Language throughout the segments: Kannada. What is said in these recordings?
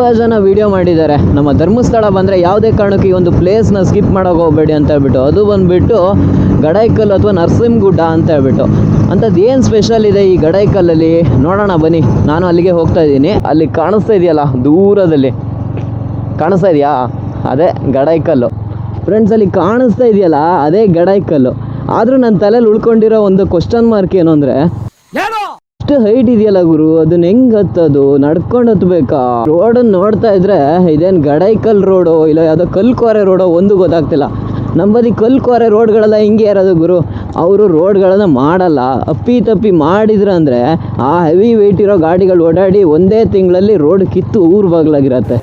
ತುಂಬ ಜನ ವಿಡಿಯೋ ಮಾಡಿದ್ದಾರೆ. ನಮ್ಮ ಧರ್ಮಸ್ಥಳ ಬಂದರೆ ಯಾವುದೇ ಕಾರಣಕ್ಕೆ ಈ ಒಂದು ಪ್ಲೇಸ್ನ ಸ್ಕಿಪ್ ಮಾಡೋಕೆ ಹೋಗಬೇಡಿ ಅಂತ ಹೇಳ್ಬಿಟ್ಟು, ಅದು ಬಂದುಬಿಟ್ಟು ಗಡೈಕಲ್ ಅಥವಾ ನರಸಿಂಹಗುಡ್ಡ ಅಂತ ಹೇಳ್ಬಿಟ್ಟು. ಅಂಥದ್ದು ಏನು ಸ್ಪೆಷಲ್ ಇದೆ ಈ ಗಡೈಕಲ್ಲಲ್ಲಿ? ನೋಡೋಣ, ಬನ್ನಿ. ನಾನು ಅಲ್ಲಿಗೆ ಹೋಗ್ತಾ ಇದ್ದೀನಿ. ಅಲ್ಲಿ ಕಾಣಿಸ್ತಾ ಇದೆಯಲ್ಲ, ದೂರದಲ್ಲಿ. ಕಾಣಿಸ್ತಾ ಇದೆಯಾ? ಅದೇ ಗಡೈಕಲ್ಲು. ಫ್ರೆಂಡ್ಸ್ ಅಲ್ಲಿ ಕಾಣಿಸ್ತಾ ಇದೆಯಲ್ಲ, ಅದೇ ಗಡೈಕಲ್ಲು. ಆದರೂ ನನ್ನ ತಲೆಯಲ್ಲಿ ಉಳ್ಕೊಂಡಿರೋ ಒಂದು ಕ್ವಶನ್ ಮಾರ್ಕ್ ಏನು ಅಂದರೆ ಅಷ್ಟು ಹೈಟ್ ಇದೆಯಲ್ಲ ಗುರು? ಅದನ್ನ ಹೆಂಗ್ ಹತ್ತದು? ನಡ್ಕೊಂಡು ಹತ್ಬೇಕಾ? ರೋಡ್ ನೋಡ್ತಾ ಇದ್ರೆ ಇದೇನ್ ಗಡೈಕಲ್ ರೋಡು ಇಲ್ಲ ಯಾವ್ದೋ ಕಲ್ಕೋರೆ ರೋಡೋ ಒಂದು ಗೊತ್ತಾಗ್ತಿಲ್ಲ. ನಮ್ಮದಿ ಕಲ್ಕೋರೆ ರೋಡ್ಗಳೆಲ್ಲ ಹಿಂಗೆ ಇರೋದು ಗುರು. ಅವರು ರೋಡ್ಗಳನ್ನ ಮಾಡಲ್ಲ. ಅಪ್ಪಿ ತಪ್ಪಿ ಮಾಡಿದ್ರು ಅಂದ್ರೆ ಆ ಹೆವಿ ವೆಯ್ಟ್ ಇರೋ ಗಾಡಿಗಳು ಓಡಾಡಿ ಒಂದೇ ತಿಂಗಳಲ್ಲಿ ರೋಡ್ ಕಿತ್ತು ಊರ್ ಬಾಗ್ಲಾಗಿರತ್ತೆ.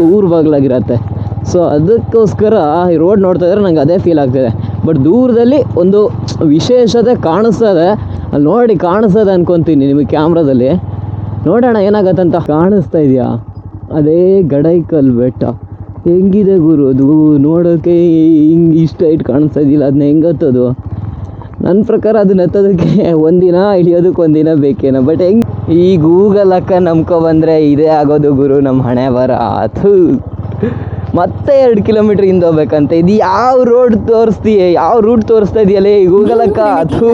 ಊರ್ ಬಾಗ್ಲಾಗಿರತ್ತೆ. ಸೊ ಅದಕ್ಕೋಸ್ಕರ ಈ ರೋಡ್ ನೋಡ್ತಾ ಇದ್ರೆ ನಂಗೆ ಅದೇ ಫೀಲ್ ಆಗ್ತಿದೆ. ಬಟ್ ದೂರದಲ್ಲಿ ಒಂದು ವಿಶೇಷತೆ ಕಾಣಿಸ್ತದೆ ಅಲ್ಲಿ ನೋಡಿ ಕಾಣಿಸ್ತದೆ ಅನ್ಕೊಂತೀನಿ ನಿಮಗೆ ಕ್ಯಾಮ್ರಾದಲ್ಲಿ. ನೋಡೋಣ ಏನಾಗತ್ತಂತ. ಕಾಣಿಸ್ತಾ ಇದೆಯಾ? ಅದೇ ಗಡೈಕಲ್ ಬೆಟ್ಟ ಹೆಂಗಿದೆ ಗುರು? ಅದು ನೋಡೋಕೆ ಹಿಂಗೆ ಇಷ್ಟ ಇಟ್ಟು ಕಾಣಿಸ್ತಾ ಇದೆಯಲ್ಲ ಅದನ್ನ ಹೆಂಗೆ ನನ್ನ ಪ್ರಕಾರ ಅದನ್ನ ಹತ್ತೋದಕ್ಕೆ ಒಂದಿನ ಇಳಿಯೋದಕ್ಕೆ ಒಂದಿನ ಬೇಕೇನೋ ಬಟ್ ಹೆಂಗೆ? ಈ ಗೂಗಲ್ ಅಕ್ಕ ನಂಬ್ಕೊ ಬಂದರೆ ಇದೇ ಆಗೋದು ಗುರು ನಮ್ಮ ಹಣೆ ಬರ. ಮತ್ತೆ ಎರಡು ಕಿಲೋಮೀಟ್ರ್ ಹಿಂದೆ ಹೋಗ್ಬೇಕಂತೆ. ಇದು ಯಾವ ರೋಡ್ ತೋರಿಸ್ತೀಯ? ಯಾವ ರೂಟ್ ತೋರಿಸ್ತಾ ಇದೆಯಲ್ಲ? ಈ ಗೂಗಲ್ ಅಕ್ಕ ಥೂ.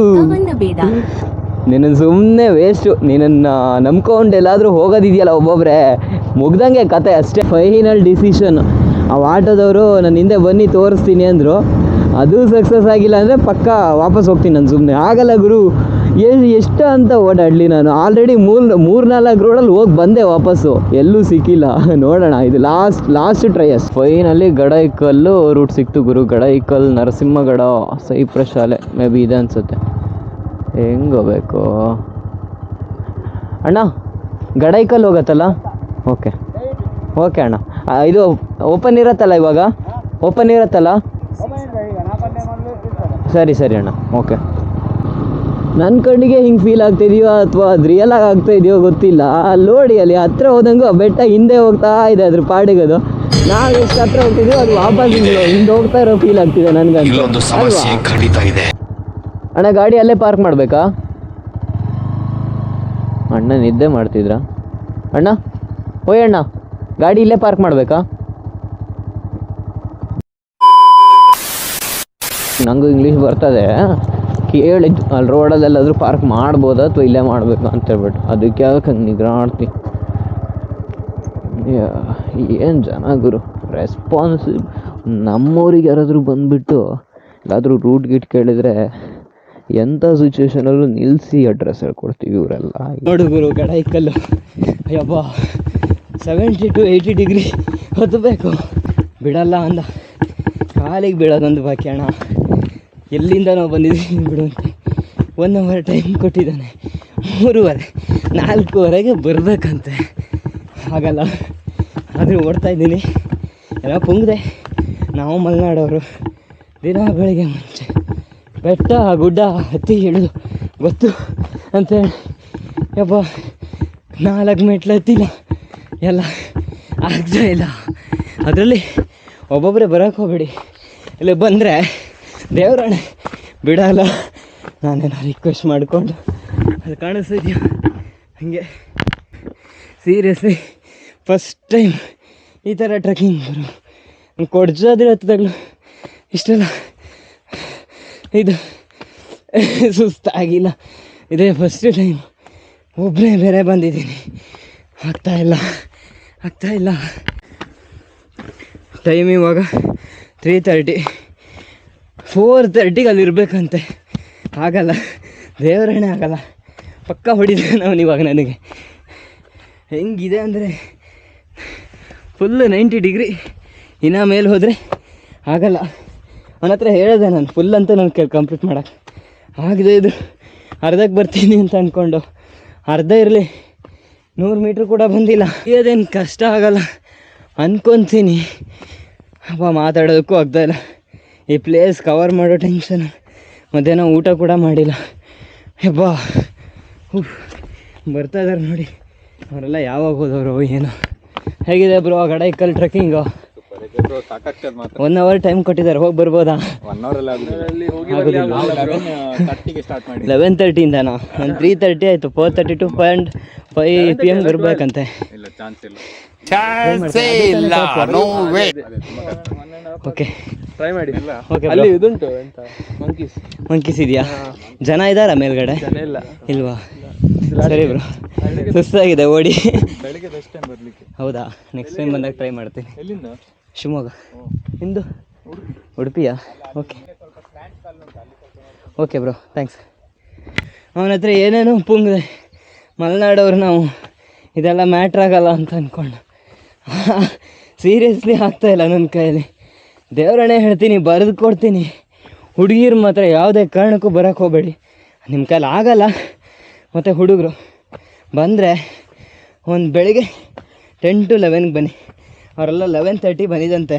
ನಿನ್ನ ಸುಮ್ಮನೆ ವೇಸ್ಟು ನಿನ್ನ ನಂಬ್ಕೊಂಡು ಎಲ್ಲಾದರೂ ಹೋಗೋದಿದೆಯಲ್ಲ ಒಬ್ಬೊಬ್ಬರೇ ಮುಗ್ದಂಗೆ ಕತೆ ಅಷ್ಟೇ. ಫೈನಲ್ ಡಿಸಿಷನ್ ಆ ಆಟೋದವರು ನನ್ನ ಹಿಂದೆ ಬನ್ನಿ ತೋರಿಸ್ತೀನಿ ಅಂದರು. ಅದು ಸಕ್ಸಸ್ ಆಗಿಲ್ಲ ಅಂದರೆ ಪಕ್ಕ ವಾಪಸ್ ಹೋಗ್ತೀನಿ ನಾನು ಸುಮ್ಮನೆ ಆಗಲ್ಲ ಗುರು. ಎಷ್ಟು ಅಂತ ಓಡಾಡಲಿ ನಾನು. ಆಲ್ರೆಡಿ ಮೂರು ಮೂರು ನಾಲ್ಕು ರೋಡಲ್ಲಿ ಹೋಗಿ ಬಂದೆ ವಾಪಸ್ಸು. ಎಲ್ಲೂ ಸಿಕ್ಕಿಲ್ಲ. ನೋಡೋಣ ಇದು last last tries finally Gadaikallu route ಸಿಕ್ತು ಗುರು. ಗಡೈಕಲ್ ನರಸಿಂಹಗಡ ಸೈಪ್ರ ಶಾಲೆ. ಮೇ ಬಿ ಇದೆ ಅನ್ಸುತ್ತೆ. ಹೆಂಗೆ ಹೋಗ್ಬೇಕು? ಅಣ್ಣ ಗಡೈಕಲ್ ಹೋಗತ್ತಲ್ಲ? ಓಕೆ ಓಕೆ ಅಣ್ಣ. ಇದು ಓಪನ್ ಇರತ್ತಲ್ಲ ಇವಾಗ? ಓಪನ್ ಇರತ್ತಲ್ಲ? ಸರಿ ಸರಿ ಅಣ್ಣ. ಓಕೆ ನನ್ನ ಕಣ್ಣಿಗೆ ಹಿಂಗೆ ಫೀಲ್ ಆಗ್ತಿದೆಯೋ ಅಥವಾ ಅದು ರಿಯಲ್ ಆಗಿ ಆಗ್ತಾ ಇದೆಯೋ ಗೊತ್ತಿಲ್ಲ. ಅಲ್ಲಿ ನೋಡಿ ಅಲ್ಲಿ ಹತ್ರ ಹೋದಂಗು ಆ ಬೆಟ್ಟ ಹಿಂದೆ ಹೋಗ್ತಾ ಇದೆ ಅದ್ರ ಪಾಡಿಗೆ ಅದು ನಾವು ಎಷ್ಟು ಹತ್ರ ಹೋಗ್ತಿದೀವೋ ಅದು ವಾಪಸ್ ಹಿಂಗೆ ಹಿಂದೆ ಹೋಗ್ತಾ ಇರೋ ಫೀಲ್ ಆಗ್ತಿದೆ ನನಗಂತೂ? ಇದೆ. ಅಣ್ಣ ಗಾಡಿ ಅಲ್ಲೇ ಪಾರ್ಕ್ ಮಾಡಬೇಕಾ? ಅಣ್ಣ ನಿದ್ದೆ ಮಾಡ್ತಿದ್ರ? ಅಣ್ಣ ಓಯ್ ಅಣ್ಣ ಗಾಡಿ ಇಲ್ಲೇ ಪಾರ್ಕ್ ಮಾಡಬೇಕಾ? ನನಗೂ ಇಂಗ್ಲೀಷ್ ಬರ್ತದೆ. ಕೇಳಿದ್ದು ಅಲ್ಲಿ ರೋಡಲ್ಲೆಲ್ಲಾದ್ರೂ ಪಾರ್ಕ್ ಮಾಡ್ಬೋದಾ ಅಥವಾ ಇಲ್ಲೇ ಮಾಡಬೇಕು ಅಂತ ಹೇಳ್ಬಿಟ್ಟು. ಅದಕ್ಕೆ ಯಾಕೆ ಹಂಗೆ ನಿಗ್ರಾಡ್ತಿ. ಏನು ಜನ ಗುರು? ರೆಸ್ಪಾನ್ಸಿವ್ ನಮ್ಮೂರಿಗೆ ಯಾರಾದರೂ ಬಂದುಬಿಟ್ಟು ಎಲ್ಲಾದರೂ ರೂಟ್ ಗಿಟ್ ಕೇಳಿದರೆ ಎಂಥ ಸಿಚುವೇಶನಲ್ಲೂ ನಿಲ್ಲಿಸಿ ಅಡ್ರೆಸ್ ಹೇಳ್ಕೊಡ್ತೀವಿ ಇವರೆಲ್ಲ. ನೋಡು ಗುರು Gadaikallu Ayyappa seventy to eighty degree ಹೊತ್ತಬೇಕು ಬಿಡಲ್ಲ ಅಂದ. ಕಾಲಿಗೆ ಬೀಳೋದೊಂದು ಬಾಕಿ ಅಣ್ಣ. ಎಲ್ಲಿಂದ ನಾವು ಬಂದಿದ್ದೀವಿ ಬಿಡು ಅಂತ. ಒನ್ ಅವರ್ ಟೈಮ್ ಕೊಟ್ಟಿದ್ದಾನೆ. ಮೂರುವರೆ, ನಾಲ್ಕೂವರೆಗೆ ಬರಬೇಕಂತೆ. ಆಗಲ್ಲ ಆದರೂ ಓಡ್ತಾ ಇದ್ದೀನಿ. ಎಲ್ಲ ಪುಂಗಿದೆ. ನಾವು ಮಲೆನಾಡವರು. ದಿನ ಬೆಳಿಗ್ಗೆ ಮುಂಚೆ. ಬೆಟ್ಟ, ಗುಡ್ಡ, ಹತ್ತಿ ಇಳಿದು ಗೊತ್ತು ಅಂತೇಳಿ ಯಪ್ಪ, ನಾಲ್ಕು ಮೆಟ್ಲು ಹತ್ತಿಲ್ಲ ಎಲ್ಲ ಆಗ್ತಾ ಇಲ್ಲ. ಅದರಲ್ಲಿ ಒಬ್ಬೊಬ್ಬರೇ ಬರೋಕ್ಕೆ ಹೋಗ್ಬೇಡಿ. ಇಲ್ಲಿ ಬಂದರೆ ದೇವರಾಣೆ ಬಿಡಲ್ಲ. ನಾನೇನೋ ರಿಕ್ವೆಸ್ಟ್ ಮಾಡಿಕೊಂಡು ಅದು ಕಾಣಿಸ್ತಿದ್ಯಾ ಹಾಗೆ. ಸೀರಿಯಸ್ಲಿ ಫಸ್ಟ್ ಟೈಮ್ ಈ ಥರ ಟ್ರೆಕ್ಕಿಂಗ್ ಬರು. ಕೊಡ್ಜಾದ್ರೆ ಹತ್ತದಾಗಲೂ. ಇಷ್ಟೆಲ್ಲ. ಇದು ಸುಸ್ತಾಗಿಲ್ಲ. ಇದೇ ಫಸ್ಟ್ ಟೈಮ್ ಒಬ್ಬರೇ ಬೇರೆ ಬಂದಿದ್ದೀನಿ. ಆಗ್ತಾಯಿಲ್ಲ ಇಲ್ಲ. ಇಲ್ಲ. ಟೈಮ್ ಇವಾಗ ತ್ರೀ ತರ್ಟಿ ಫೋರ್ ತರ್ಟಿಗೆ ಅಲ್ಲಿ ಇರಬೇಕಂತೆ ಆಗಲ್ಲ. ದೇವರಣೆ ಆಗಲ್ಲ. ಪಕ್ಕ ಹೊಡಿದ ನಾವು ಇವಾಗ ನನಗೆ. ಹೆಂಗಿದೆ ಅಂದರೆ ಫುಲ್ ನೈಂಟಿ ಡಿಗ್ರಿ ಇನ್ನೂ ಮೇಲೆ ಹೋದರೆ ಆಗಲ್ಲ. ಅವನ ಹತ್ರ ಹೇಳಿದೆ ನಾನು ಫುಲ್ ಅಂತ ನಾನು ಕೇಳಿ ಕಂಪ್ಲೀಟ್ ಮಾಡೋಕ್ಕೆ ಆಗಿದೆ ಇದು. ಅರ್ಧಕ್ಕೆ ಬರ್ತೀನಿ ಅಂತ ಅಂದ್ಕೊಂಡು ಅರ್ಧ ಇರಲಿ. ನೂರು ಮೀಟ್ರ್ ಕೂಡ ಬಂದಿಲ್ಲ. ಅದೇನು ಕಷ್ಟ ಆಗಲ್ಲ. ಅಂದ್ಕೊತೀನಿ ಅಪ್ಪ, ಮಾತಾಡೋದಕ್ಕೂ ಆಗ್ತಾಯಿಲ್ಲ ಈ ಪ್ಲೇಸ್ ಕವರ್ ಮಾಡೋ ಟೆನ್ಷನ್ ಮಧ್ಯಾಹ್ನ ಊಟ ಕೂಡ ಮಾಡಿಲ್ಲ. ಹೆಬ್ಬಾ ಬರ್ತಾ ಇದಾರೆ ನೋಡಿ. ಅವರೆಲ್ಲ ಯಾವಾಗ ಹೋದವರು ಏನೋ. ಹೇಗಿದೆ bro Gadaikal trekking one hour time ಕೊಟ್ಟಿದ್ದಾರೆ. ಹೋಗಿ ಬರ್ಬೋದಾ? ಲೆವೆನ್ ತರ್ಟಿಯಿಂದನಾ ಒಂದು ತ್ರೀ ತರ್ಟಿ ಆಯಿತು. Four thirty to point five P M ಬರ್ಬೇಕಂತೆ. ಇಲ್ಲ ನೋ ವೇ ಓಕೆ ಟ್ರೈ ಮಾಡಿ. ಓಕೆ ಅಲ್ಲಿ ಇದುಂಟು ಎಂತ? ಮಂಕೀಸ್ ಮಂಕೀಸ್ ಇದೆಯಾ? ಜನ ಇದ್ದಾರಾ ಮೇಲ್ಗಡೆ? ಜನ ಇಲ್ಲ. ಇಲ್ವಾ? ಸರಿ ಬ್ರೋ ಸುಸ್ತಾಗಿದೆ ಓಡಿ. ಬೆಳಿಗ್ಗೆ ಫಸ್ಟ್ ಟೈಮ್ ಬರ್ಲಿಕ್ಕೆ. ಹೌದಾ? ನೆಕ್ಸ್ಟ್ ಟೈಮ್ ಬಂದಾಗ ಟ್ರೈ ಮಾಡ್ತೀನಿ. ಎಲ್ಲಿಂದ? ಶಿವಮೊಗ್ಗ. ಇಂದು ಉಡುಪಿಯಾ? ಓಕೆ ಓಕೆ ಬ್ರೋ ಥ್ಯಾಂಕ್ಸ್ ಅವನ ಹತ್ರ ಏನೇನೋ ಪುಂಗಿದೆ? ಮಲೆನಾಡವ್ರು ನಾವು. ಇದೆಲ್ಲ ಮ್ಯಾಟ್ರ್ ಆಗಲ್ಲ ಅಂತ ಅಂದ್ಕೊಂಡು ಸೀರಿಯಸ್ಲಿ ಆಗ್ತಾ ಇಲ್ಲ ನನ್ನ ಕೈಯಲ್ಲಿ. ದೇವರಣೆ ಹೇಳ್ತೀನಿ, ಬರೆದು ಕೊಡ್ತೀನಿ. ಹುಡುಗಿರು ಮಾತ್ರ ಯಾವುದೇ ಕಾರಣಕ್ಕೂ ಬರೋಕ್ಕೆ ಹೋಗಬೇಡಿ. ನಿಮ್ಮ ಕೈಲಿ ಆಗಲ್ಲ. ಮತ್ತು ಹುಡುಗರು, ಬಂದರೆ ಒಂದು ಬೆಳಿಗ್ಗೆ ಟೆನ್ ಟು ಲೆವೆನ್ಗೆ ಬನ್ನಿ. ಅವರೆಲ್ಲ ಲೆವೆನ್ ತರ್ಟಿ ಬಂದಿದಂತೆ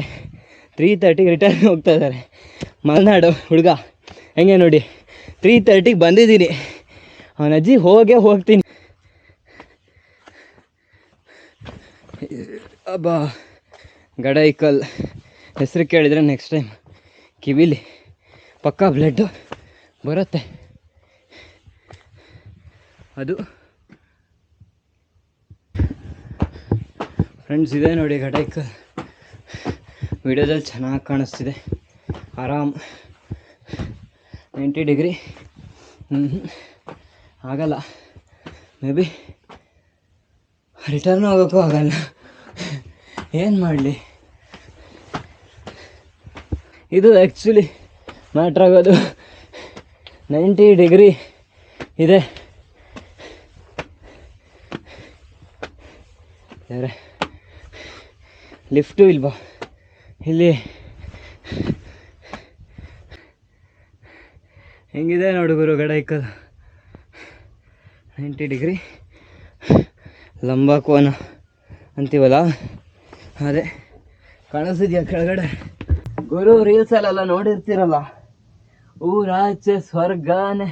ತ್ರೀ ತರ್ಟಿಗೆ ರಿಟರ್ನ್ ಹೋಗ್ತಾ ಇದ್ದಾರೆ. ಮಲೆನಾಡು ಹುಡುಗ, ಹೆಂಗೆ ನೋಡಿ? ತ್ರೀ ತರ್ಟಿಗೆ ಬಂದಿದ್ದೀನಿ. ಅವನ ಅಜ್ಜಿ ಹೋಗೇ ಹೋಗ್ತೀನಿ. ಅಬ್ಬಾ, ಗಡೈಕಲ್. ಹೆಸರು ಕೇಳಿದರೆ ನೆಕ್ಸ್ಟ್ ಟೈಮ್ ಕಿವಿಲಿ ಪಕ್ಕಾ ಬ್ಲಡ್ಡು ಬರುತ್ತೆ. ಅದು. ಫ್ರೆಂಡ್ಸ್ ಇದೆ ನೋಡಿ ಗಡೈಕಲ್. ವಿಡಿಯೋದಲ್ಲಿ ಚೆನ್ನಾಗಿ ಕಾಣಿಸ್ತಿದೆ. ಆರಾಮ್. Ninety degree. ಆಗಲ್ಲ. ಮೇ ಬಿ ರಿಟರ್ನ್ ಹೋಗೋಕ್ಕೂ ಆಗಲ್ಲ. ಏನು ಮಾಡಲಿ? ಇದು ಆ್ಯಕ್ಚುಲಿ ಮ್ಯಾಟ್ರ್ ಆಗೋದು. ನೈಂಟಿ ಡಿಗ್ರಿ ಇದೆ. ಬೇರೆ ಲಿಫ್ಟು ಇಲ್ವಾ? ಇಲ್ಲಿ. ಹೆಂಗಿದೆ ನೋಡು ಗುರು ಗಡೈಕಲ್ ನೈಂಟಿ ಡಿಗ್ರಿ ಲಂಬ ಕೋನ ಅಂತೀವಲ್ಲ? ಅದೇ ಕಾಣಿಸ್ತಿದ್ಯಾ ಕೆಳಗಡೆ? ಗುರು ರೀಲ್ಸಲ್ಲೆಲ್ಲ ನೋಡಿರ್ತೀರಲ್ಲ. ಊರಾಚೆ ಸ್ವರ್ಗಾನೆ.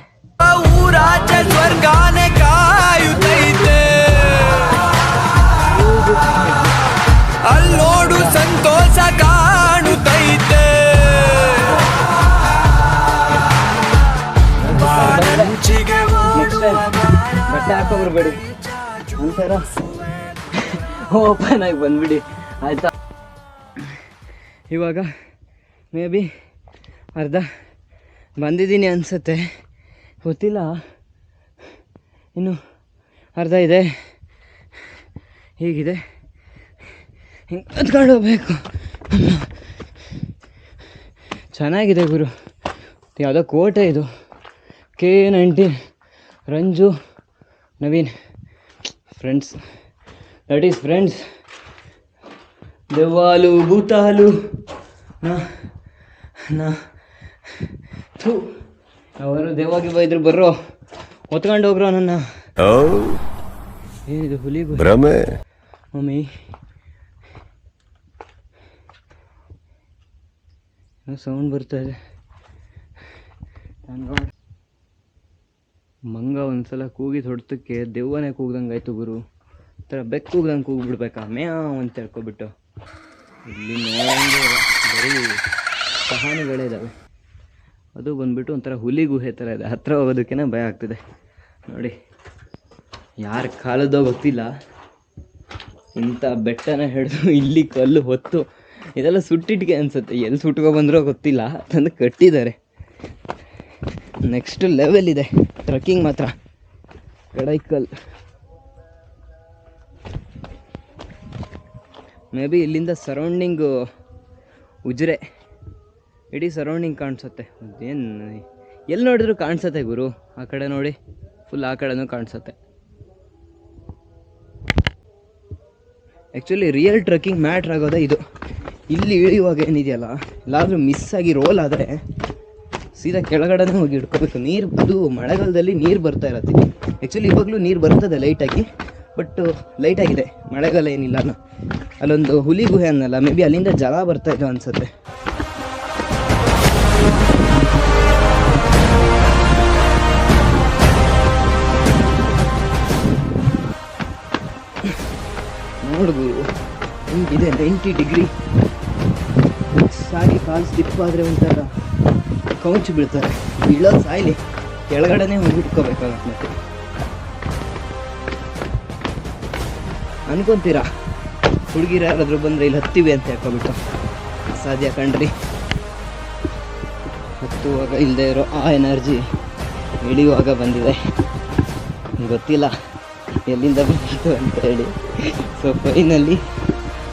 ಊರಾಚೆ ಸ್ವರ್ಗಾನೆ ಕಾಯುತ್ತೈತೆ. ಅಲ್ಲೋಡು ಸಂತೋಷ ಕಾಣುತ್ತೈತೆ. ಬಟ್ಟೆ ಹಾಕೋಬರ್ಬೇಡಿ. ಒಂಥರ ಓಪನ್ ಆಗಿ ಬಂದ್ಬಿಡಿ. ಆಯ್ತಾ? ಇವಾಗ ಮೇ ಬಿ ಅರ್ಧ ಬಂದಿದ್ದೀನಿ ಅನಿಸುತ್ತೆ. ಗೊತ್ತಿಲ್ಲ. ಇನ್ನು ಅರ್ಧ ಇದೆ. ಹೀಗಿದೆ. ಹಿಂಗೆ ಹತ್ಕೊಂಡು ಹೋಗ್ಬೇಕು. ಚೆನ್ನಾಗಿದೆ ಗುರು. ಯಾವುದೋ ಕೋಟೆ ಇದು. K nineteen Ranju Naveen. Friends, that is friends. ದೆವ್ವಾಲು ಭೂತಾಲು ನಾ ನಾ ಥೂ. ಅವರು ದೆವ್ವಾಗಿ ಬೈದ್ರು ಬರ್ರೋ ಹೊತ್ಕೊಂಡು ಹೋಗ್ರೋ ನನ್ನ. ಏನಿದು ಹುಲಿ ಭ್ರಮೆ. ಮಮ್ಮಿ. ಸೌಂಡ್ ಬರ್ತಾ ಇದೆ. ಮಂಗ ಒಂದ್ಸಲ ಕೂಗಿದ ಹೊಡ್ತಕ್ಕೆ ದೆವ್ವನೇ ಕೂಗ್ದಂಗಾಯ್ತು ಗುರು. ಥರ ಬೆಕ್ಕು ಕೂಗ್ದಂಗೆ ಕೂಗ್ಬಿಡ್ಬೇಕಾ? ಮ್ಯಾವ್ ಅಂತ ಹೇಳ್ಕೊಬಿಟ್ಟು. ಇಲ್ಲಿ ನೋಡಂಗೆ. ಬರೀ ಕಹಾನಿಗಳೇ ಅದು ಬಂದ್ಬಿಟ್ಟು ಒಂಥರ ಹುಲಿ ಗುಹೆ ಥರ ಇದೆ. ಹತ್ರ ಹೋಗೋದಕ್ಕೇನೆ ಭಯ ಆಗ್ತಿದೆ. ನೋಡಿ, ಯಾರ ಕಾಲದೋ ಗೊತ್ತಿಲ್ಲ. ಇಂಥ ಬೆಟ್ಟನ ಹಿಡಿದು ಇಲ್ಲಿ ಕಲ್ಲು ಹೊತ್ತು ಇದೆಲ್ಲ ಸುಟ್ಟಿಟ್ಗೆ ಅನ್ಸುತ್ತೆ. ಎಲ್ಲಿ ಸುಟ್ಕೊ ಬಂದ್ರೋ ಗೊತ್ತಿಲ್ಲ. ತಂದು ಕಟ್ಟಿದ್ದಾರೆ. ನೆಕ್ಸ್ಟ್ ಲೆವೆಲ್ ಇದೆ. ಟ್ರಕ್ಕಿಂಗ್ ಮಾತ್ರ. ಗಡೈಕಲ್ ಮೇ ಬಿ ಇಲ್ಲಿಂದ ಸರೌಂಡಿಂಗು ಉಜ್ರೆ. ಇಡೀ ಸರೌಂಡಿಂಗ್ ಕಾಣಿಸುತ್ತೆ. ಏನು ಎಲ್ಲಿ ನೋಡಿದ್ರು ಕಾಣಿಸುತ್ತೆ ಗುರು. ಆ ಕಡೆ ನೋಡಿ. ಫುಲ್ ಆ ಕಡೆನೂ ಕಾಣಿಸುತ್ತೆ. ಆ್ಯಕ್ಚುಲಿ ರಿಯಲ್ ಟ್ರಕ್ಕಿಂಗ್ ಮ್ಯಾಟ್ರ್ ಆಗೋದೇ ಇದು. ಇಲ್ಲಿ ಇಳಿಯುವಾಗ ಏನಿದೆಯಲ್ಲ, ಎಲ್ಲಾದರೂ ಮಿಸ್ ಆಗಿ ರೋಲ್ ಆದರೆ ಸೀದಾ ಕೆಳಗಡೆನೇ ಹೋಗಿ ಹಿಡ್ಕೋಬೇಕು. ನೀರು, ಅದು ಮಳೆಗಾಲದಲ್ಲಿ ನೀರು ಬರ್ತಾ ಇರತ್ತೆ. ಆ್ಯಕ್ಚುಲಿ ಇವಾಗಲೂ ನೀರು ಬರ್ತದೆ ಲೈಟಾಗಿ ಬಟ್ ಲೈಟಾಗಿದೆ ಮಳೆಗಾಲ ಏನಿಲ್ಲ ಅಲ್ಲೊಂದು ಹುಲಿ ಗುಹೆ ಅನ್ನಲ್ಲ ಮೇ ಬಿ ಅಲ್ಲಿಂದ ಜಲ ಬರ್ತಾ ಇದೆ ಅನ್ಸುತ್ತೆ. ನೋಡ್ಬೋದು. ಹಿಂಗಿದೆ ನೈಂಟಿ ಡಿಗ್ರಿ. ಸಾಗಿ ಕಾಲು ಸ್ಲಿಪ್ ಆದರೆ ಒಂಥರ ಕೌಚು ಬೀಳ್ತಾರೆ. ಬೀಳೋ ಸಾಯ್ಲಿ ಕೆಳಗಡೆನೆ ಹೋಗಿ ಅನ್ಕೊಂತೀರಾ? ಹುಡುಗಿರು ಯಾರಾದರೂ ಬಂದರೆ ಇಲ್ಲಿ ಹತ್ತೀವಿ ಅಂತ ಹೇಳ್ಕೊಬಿಟ್ಟು ಸಾಧ್ಯ ಕಣ್ರಿ. ಹತ್ತುವಾಗ ಇಲ್ಲದೆ ಇರೋ ಆ ಎನರ್ಜಿ ಇಳಿಯುವಾಗ ಬಂದಿದೆ. ಗೊತ್ತಿಲ್ಲ ಎಲ್ಲಿಂದ ಬಂದಿತ್ತು ಅಂತ ಹೇಳಿ. ಸೊ ಫೈನಲ್ಲಿ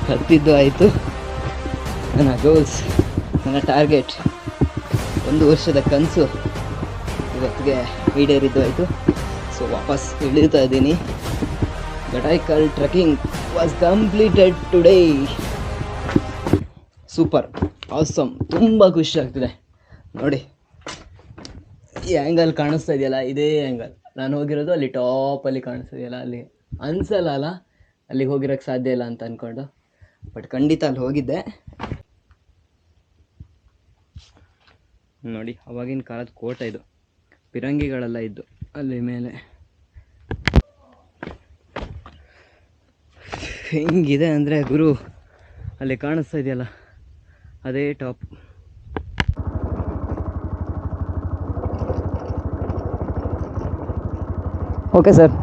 ಹತ್ತಿದ್ದು ಆಯಿತು. ನನ್ನ ಗೋಲ್ಸ್ ನನ್ನ ಟಾರ್ಗೆಟ್ ಒಂದು ವರ್ಷದ ಕನಸು ಇವತ್ತಿಗೆ ಈಡೇರಿದ್ದು ಆಯಿತು. ಸೊ ವಾಪಸ್ ಇಳಿತಾ ಇದ್ದೀನಿ. Gadaikal trekking was completed today super awesome ತುಂಬ ಖುಷಿ ಆಗ್ತಿದೆ. ನೋಡಿ. ಈ ಆ್ಯಂಗಲ್ ಕಾಣಿಸ್ತಾ ಇದೆಯಲ್ಲ? ಇದೇ ಆ್ಯಂಗಲ್ ನಾನು ಹೋಗಿರೋದು ಅಲ್ಲಿ ಟಾಪಲ್ಲಿ ಕಾಣಿಸ್ತಾ ಇದೆಯಲ್ಲ? ಅಲ್ಲಿ ಅನ್ಸಲ್ಲ ಅಲ್ಲ? ಅಲ್ಲಿಗೆ ಹೋಗಿರೋಕ್ಕೆ ಸಾಧ್ಯ ಇಲ್ಲ ಅಂತ ಅಂದ್ಕೊಂಡು ಬಟ್ ಖಂಡಿತ ಅಲ್ಲಿ ಹೋಗಿದ್ದೆ. ನೋಡಿ, ಅವಾಗಿನ ಕಾಲದ ಕೋಟೆ ಇದು. ಪಿರಂಗಿಗಳೆಲ್ಲ ಇದ್ದು. ಅಲ್ಲಿ ಮೇಲೆ. ಹೆಂಗಿದೆ ಅಂದರೆ ಗುರು, ಅಲ್ಲಿ ಕಾಣಿಸ್ತಾ ಇದೆಯಲ್ಲ, ಅದೇ ಟಾಪ್. Okay sir.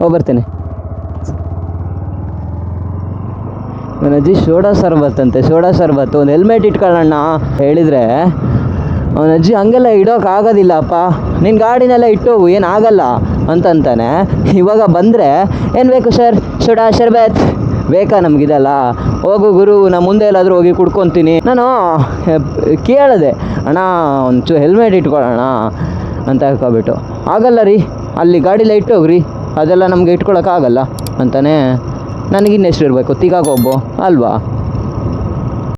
ಹೋಗಿ ಬರ್ತೇನೆ ನನ್ನ ಅಜ್ಜಿ ಸೋಡಾ ಸರ್ಬತ್ ಅಂತೆ ಸೋಡಾ ಸರ್ಬತ್ ಒಂದು ಹೆಲ್ಮೆಟ್ ಇಟ್ಕೊಳ್ಳೋಣ ಹೇಳಿದರೆ. ಅವನ ಅಜ್ಜಿ ಹಂಗೆಲ್ಲ ಇಡೋಕ್ಕಾಗೋದಿಲ್ಲಪ್ಪ ನಿನ್ನ ಗಾಡಿನೆಲ್ಲ ಇಟ್ಟೋಗು ಏನು ಆಗಲ್ಲ. ಅಂತಂತಾನೆ. ಇವಾಗ ಬಂದರೆ, ಏನು ಬೇಕು ಸರ್ ಸೋಡಾ ಶರ್ಬತ್. ಬೇಕಾ ನಮಗಿದೆಲ್ಲ? ಹೋಗು ಗುರು, ನಾ ಮುಂದೆ ಎಲ್ಲಾದರೂ ಹೋಗಿ ಕುಡ್ಕೊತೀನಿ. ನಾನು ಕೇಳಿದೆ, ಅಣ್ಣ, ಒಂಚೂ ಹೆಲ್ಮೆಟ್ ಇಟ್ಕೊಳ್ಳೋಣ ಅಂತ ಹೇಳ್ಕೊಬಿಟ್ಟು. ಆಗಲ್ಲ ರೀ, ಅಲ್ಲಿ ಗಾಡಿಲ್ಲ ಇಟ್ಟೋಗ್ರಿ ಅದೆಲ್ಲ ನಮಗೆ ಇಟ್ಕೊಳಕ್ಕಾಗಲ್ಲ ಅಂತಾನೆ. ನನಗಿನ್ನೆಷ್ಟು ಇರಬೇಕು ತಿಗಾಗೊಬ್ಬು ಅಲ್ವಾ?